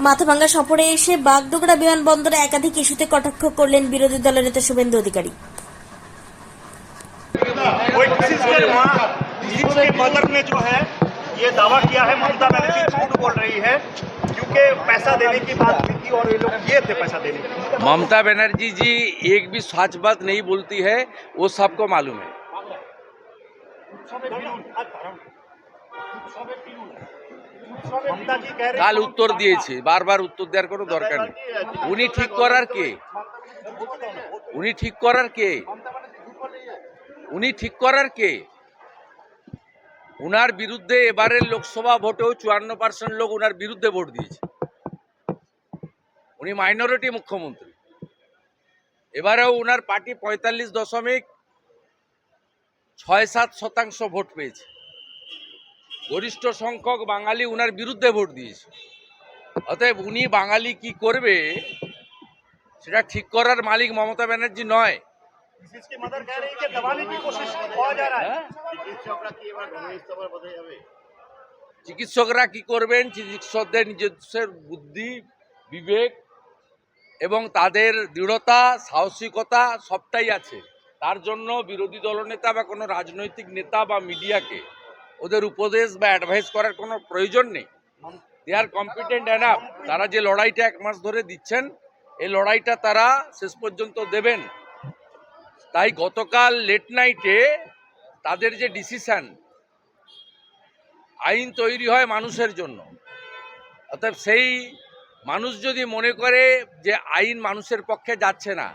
মাথাভাঙ্গা সফরে এসে বাগডোগরা বিমানবন্দরে একাধিক ইস্যুতে কটাক্ষ করলেন বিরোধী দলের নেতা শুভেন্দু অধিকারী कोई किसी के वहाँ किसी के मदर ने जो है ये दावा किया है ममता बनर्जी झूठ बोल रही है क्योंकि पैसा देने की बात हुई थी और ये लोग किए थे पैसा देने की ममता बनर्जी जी एक भी सच बात नहीं बोलती है वो सबको मालूम है ममता जी कह रही কাল উত্তর দিয়েছে, বারবার উত্তর দেওয়ার কোনো দরকার নেই। উনি ঠিক করার কে? উনি ঠিক করার কে? উনি ঠিক করার কে? উনার বিরুদ্ধে এবারের লোকসভা ভোটেও চুয়ান্ন পার্সেন্ট লোক উনার বিরুদ্ধে ভোট দিয়েছে। উনি মাইনরিটি মুখ্যমন্ত্রী। এবারেও উনার পার্টি পঁয়তাল্লিশ দশমিক ছয় সাত শতাংশ ভোট পেয়েছে। গরিষ্ঠ সংখ্যক বাঙালি উনার বিরুদ্ধে ভোট দিয়েছে। অতএব উনি বাঙালি কি করবে সেটা ঠিক করার মালিক মমতা ব্যানার্জি নয়। হ্যাঁ? চিকিৎসকরা কি করবেন? চিকিৎসকদের নিজস্বের বুদ্ধি বিবেক এবং তাদের দৃঢ়তা সাহসিকতা সবটাই আছে। তার জন্য বিরোধী দলনেতা বা কোনো রাজনৈতিক নেতা বা মিডিয়াকে ওদের উপদেশ বা অ্যাডভাইস করার কোনো প্রয়োজন নেই। দে আর কম্পিটেন্ট এনাফ তারা যে লড়াইটা এক মাস ধরে দিচ্ছেন, এই লড়াইটা তারা শেষ পর্যন্ত দেবেন। তাই গতকাল লেট নাইটে তাদের যে ডিসিশান আইন তৈরি হয় মানুষের জন্য। অর্থাৎ সেই মানুষ যদি মনে করে যে আইন মানুষের পক্ষে যাচ্ছে না,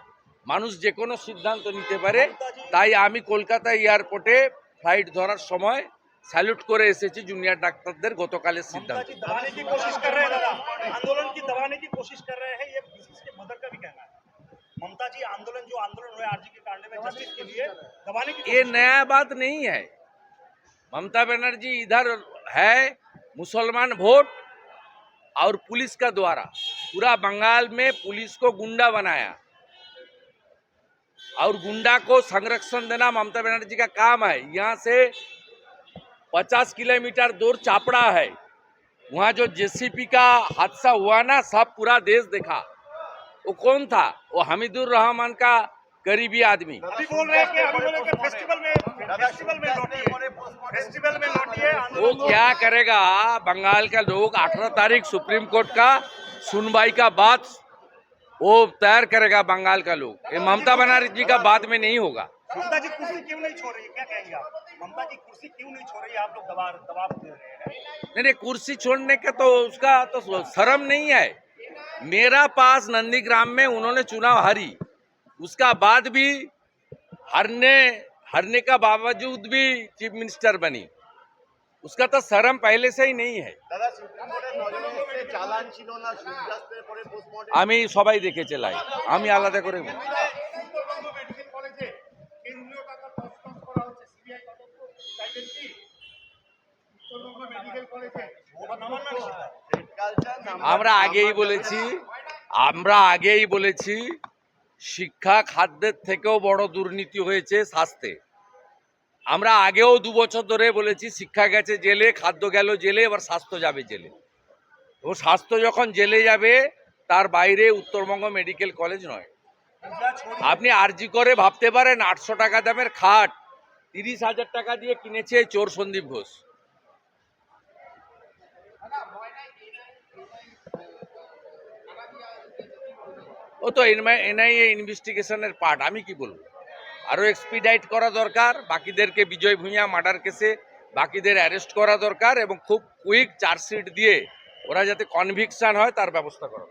মানুষ যে কোনো সিদ্ধান্ত নিতে পারে। তাই আমি কলকাতা এয়ারপোর্টে ফ্লাইট ধরার সময় স্যালুট করে এসেছি জুনিয়র ডাক্তারদের গতকালের ममता সিদ্ধান্ত जी दबाने की कोशिश कर रहे हैं दादा आंदोलन की दबाने की कोशिश कर रहे हैं ये किसी के मदर का भी कहना है ममता जी आंदोलन जो आंदोलन हुआ आरजी के कांड में जस्टिस के लिए दबाने की ये कोशिश नया बात नहीं है ममता बनर्जी इधर है मुसलमान वोट और पुलिस का द्वारा पूरा बंगाल में पुलिस को गुंडा बनाया और गुंडा को संरक्षण देना ममता बनर्जी का काम है यहाँ से 50 किलोमीटर दूर चापड़ा है। वहाँ जो जेसीपी का हादसा हुआ ना सब पूरा देश देखा। वो कौन था? वो हमीदुर रहमान का गरीबी आदमी। बोल रहे कि हम लोगों के फेस्टिवल में फेस्टिवल में फेस्टिवल में लौटिए वो क्या करेगा? बंगाल का लोग 18 तारीख सुप्रीम कोर्ट का सुनवाई का बात वो तैयार करेगा बंगाल का लोग। ये ममता बनर्जी का बाद में नहीं होगा। ममता जी कुर्सी क्यों नहीं छोड़ रही है क्या कहेंगे आप ममता जी कुर्सी क्यों नहीं छोड़ रही है आप लोग दबाव दबाव दे रहे हैं नहीं नहीं कुर्सी छोड़ने का तो उसका तो शर्म नहीं है मेरा पास नंदीग्राम में उन्होंने चुनाव हारी उसका बाद भी हारने हारने का बावजूद भी चीफ मिनिस्टर बनी उसका तो शर्म पहले से ही नहीं है দাদা সুপ্রিম কোর্টের নজরে এসেছে চালান ছিল না সূর্যাস্তের পরে পোস্টমর্টম আমি সবাই দেখে চালাই আমি আলাদা করে আমরা আগেই বলেছি আমরা আগেই বলেছি শিক্ষা খাদ্যের থেকেও বড় দুর্নীতি হয়েছে স্বাস্থ্যে। আমরা আগেও দু বছর ধরে বলেছি শিক্ষা গেছে জেলে খাদ্য গেল জেলে এবার স্বাস্থ্য যাবে জেলে। ও স্বাস্থ্য যখন জেলে যাবে তার বাইরে উত্তরবঙ্গ মেডিকেল কলেজ নয়। আপনি আরজি করে ভাবতে পারেন আটশো টাকা দামের খাট তিরিশ হাজার টাকা দিয়ে কিনেছে চোর সন্দীপ ঘোষ। ও তো এনআইএ ইনভেস্টিগেশনের পার্ট আমি কি বলব আরও এক্সপিডাইট করা দরকার, বাকিদেরকে বিজয় ভূঁইয়া মার্ডার কেসে বাকিদের অ্যারেস্ট করা দরকার এবং খুব কুইক চার্জশিট দিয়ে ওরা যাতে কনভিকশান হয়, তার ব্যবস্থা করা।